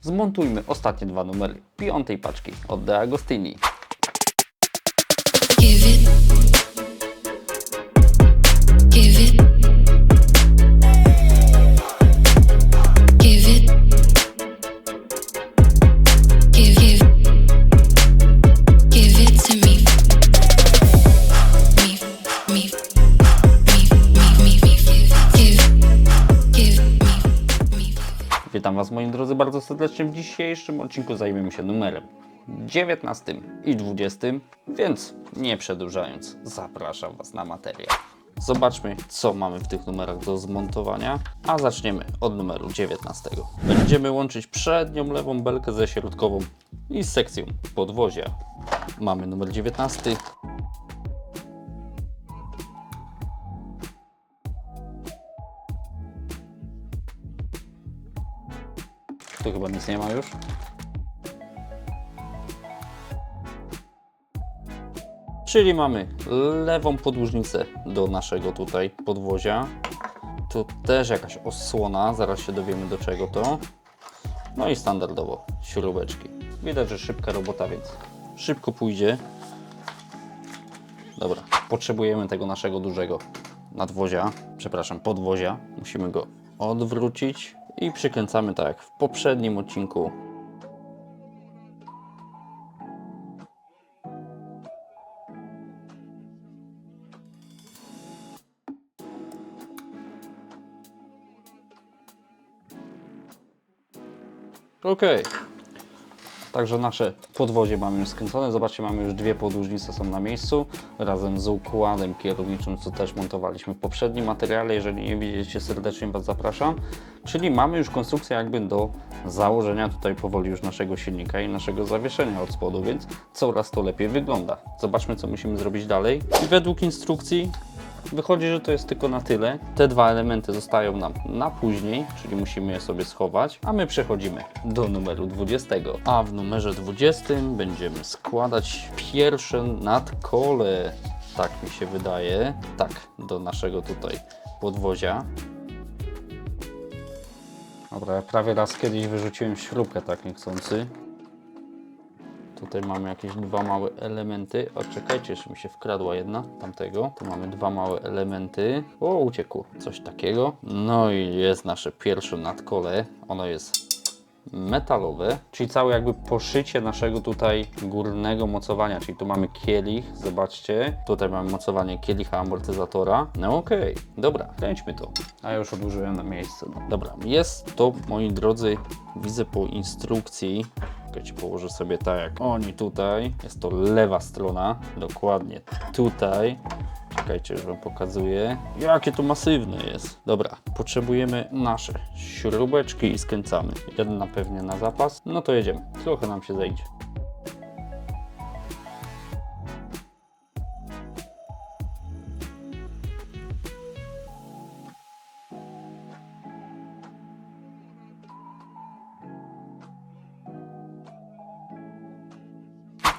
zmontujmy ostatnie dwa numery piątej paczki od De Agostini. Give it. Give it. Witam Was moi drodzy bardzo serdecznie. W dzisiejszym odcinku zajmiemy się numerem 19 i 20, więc nie przedłużając, zapraszam Was na materiał. Zobaczmy, co mamy w tych numerach do zmontowania, a zaczniemy od numeru 19. Będziemy łączyć przednią lewą belkę ze środkową i sekcją podwozia. Mamy numer 19. Chyba nic nie ma już. Czyli mamy lewą podłużnicę do naszego tutaj podwozia. Tu też jakaś osłona, zaraz się dowiemy do czego to. No i standardowo śrubeczki. Widać, że szybka robota, więc szybko pójdzie. Dobra, potrzebujemy tego naszego dużego nadwozia, przepraszam, podwozia. Musimy go odwrócić i przykręcamy tak jak w poprzednim odcinku. Okej. Także nasze podwozie mamy już skręcone. Zobaczcie, mamy już dwie podłużnice są na miejscu razem z układem kierowniczym, co też montowaliśmy w poprzednim materiale. Jeżeli nie widzieliście, serdecznie Was zapraszam. Czyli mamy już konstrukcję jakby do założenia tutaj powoli już naszego silnika i naszego zawieszenia od spodu, więc coraz to lepiej wygląda. Zobaczmy, co musimy zrobić dalej. I według instrukcji Wychodzi, że to jest tylko na tyle. Te dwa elementy zostają nam na później, czyli musimy je sobie schować, a my przechodzimy do numeru 20. A w numerze 20 będziemy składać pierwsze nadkole. Tak mi się wydaje. Tak, do naszego tutaj podwozia. Dobra, ja prawie raz kiedyś wyrzuciłem śrubkę tak niechcący. Tutaj mamy jakieś dwa małe elementy. O, czekajcie, jeszcze mi się wkradła jedna tamtego. Tu mamy dwa małe elementy. O, uciekło. Coś takiego. No i jest nasze pierwsze nadkole. Ono jest metalowe, czyli całe jakby poszycie naszego tutaj górnego mocowania, czyli tu mamy kielich, zobaczcie, tutaj mamy mocowanie kielicha amortyzatora. No okej, dobra, kręćmy to. A ja już odłożyłem na miejsce. No. Dobra, jest to, moi drodzy, widzę po instrukcji, Położę sobie tak jak oni tutaj. Jest to lewa strona, dokładnie tutaj. Czekajcie, już Wam pokazuję. Jakie to masywne jest. Dobra, potrzebujemy nasze śrubeczki i skręcamy. Jedna pewnie na zapas. No to jedziemy. Trochę nam się zejdzie.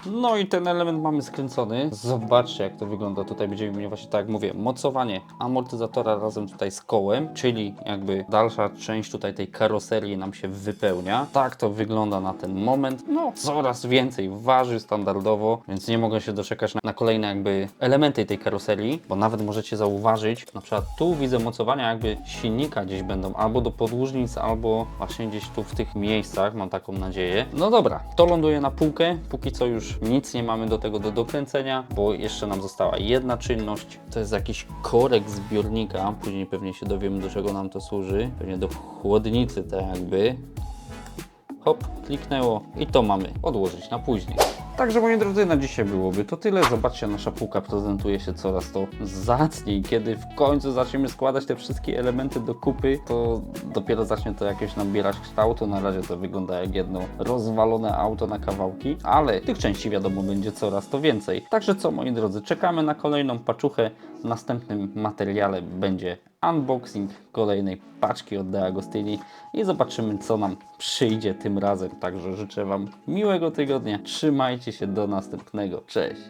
No i ten element mamy skręcony. Zobaczcie jak to wygląda. Tutaj będziemy mieli właśnie tak jak mówię, mocowanie amortyzatora razem tutaj z kołem, czyli jakby dalsza część tutaj tej karoserii nam się wypełnia. Tak to wygląda na ten moment. No, coraz więcej waży standardowo, więc nie mogę się doczekać na, na kolejne jakby elementy tej karoserii, bo nawet możecie zauważyć, na przykład tu widzę mocowania jakby silnika gdzieś będą albo do podłużnic, albo właśnie gdzieś tu w tych miejscach, mam taką nadzieję. No dobra, to ląduje na półkę, póki co już nic nie mamy do tego do dokręcenia, bo jeszcze nam została jedna czynność. To jest jakiś korek zbiornika, później pewnie się dowiemy do czego nam to służy. Pewnie do chłodnicy tak jakby. Hop, kliknęło i to mamy odłożyć na później. Także moi drodzy, na dzisiaj byłoby to tyle. Zobaczcie, nasza półka prezentuje się coraz to zacniej. Kiedy w końcu zaczniemy składać te wszystkie elementy do kupy, to dopiero zacznie to jakieś nabierać kształtu. Na razie to wygląda jak jedno rozwalone auto na kawałki, ale tych części wiadomo będzie coraz to więcej. Także co moi drodzy, czekamy na kolejną paczuchę. W następnym materiale będzie unboxing kolejnej paczki od De i zobaczymy co nam przyjdzie tym razem. Także życzę Wam miłego tygodnia. Się do następnego. Cześć!